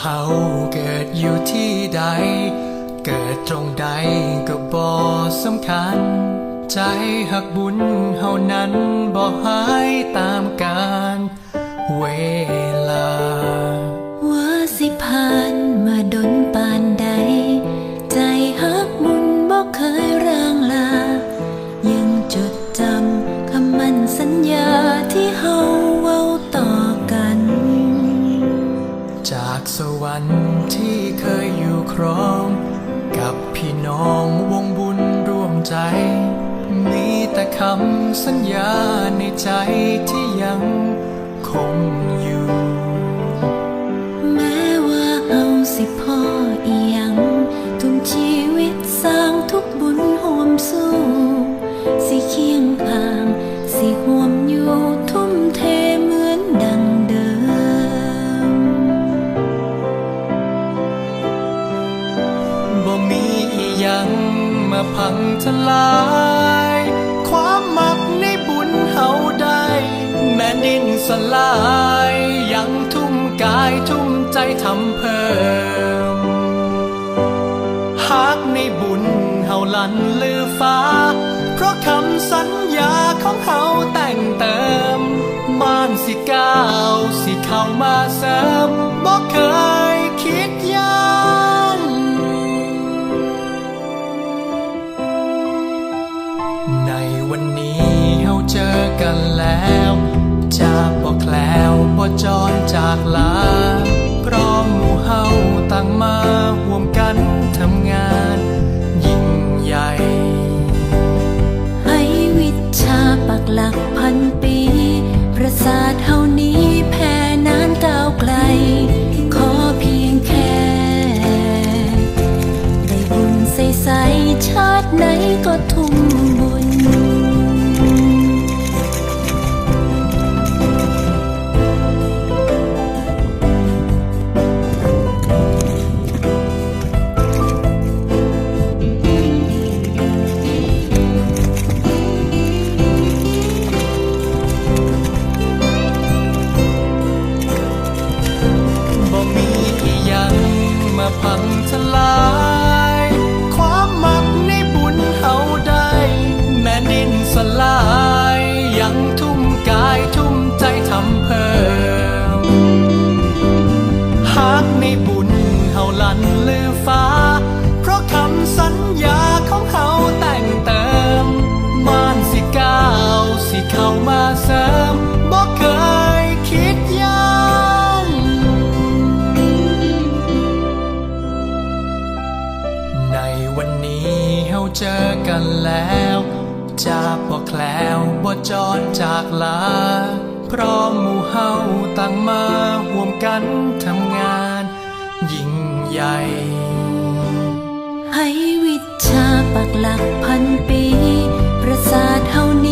เราเกิดอยู่ที่ใด เกิดตรงใดก็บ่สำคัญ ใจหักบุญเฮานั้นบ่หายตามกา จากสวรรค์ที่เคยอยู่ครอง กับพี่น้องวงบุญร่วมใจ มีแต่คำสัญญาในใจที่ยัง มาพังทลาย ความมักในบุญเฮาได้ แม่ดินสลาย ยังทุ่มกายทุ่มใจทำเพิ่ม หากในบุญเฮาลันลือฟ้า เพราะคำสัญญาของเฮาแต่งเติมม่านสิก้าวสิเข้ามาเสริมบ่เค ในวันนี้เฮาเจอกันแล้วจะบ่แคล้วบ่จอนจากลาพร้อมหมู่เฮาตั้งมาห่วมกันทำงานยิ่งใหญ่ ให้วิชาปักหลักพันปี ประสาทเฮา พังทลาย ความมักในบุญเฮาได้ แม่ดินสลาย ยังทุ่มกายทุ่มใจทำเพิ่ม หากในบุญเฮาลันลือฟ้า เพราะคำสัญญาของเฮาแต่งเติมม่านสิก้าวสิเข้ามาเส เจอกันแล้วจากบ่แคล้วบ่จอรจากลา พร้อมหมู่เฮาต่างมาห่วมกันทำงาน ยิ่งใหญ่ ให้วิชาปักหลักพันปี ประสาทเฮานี้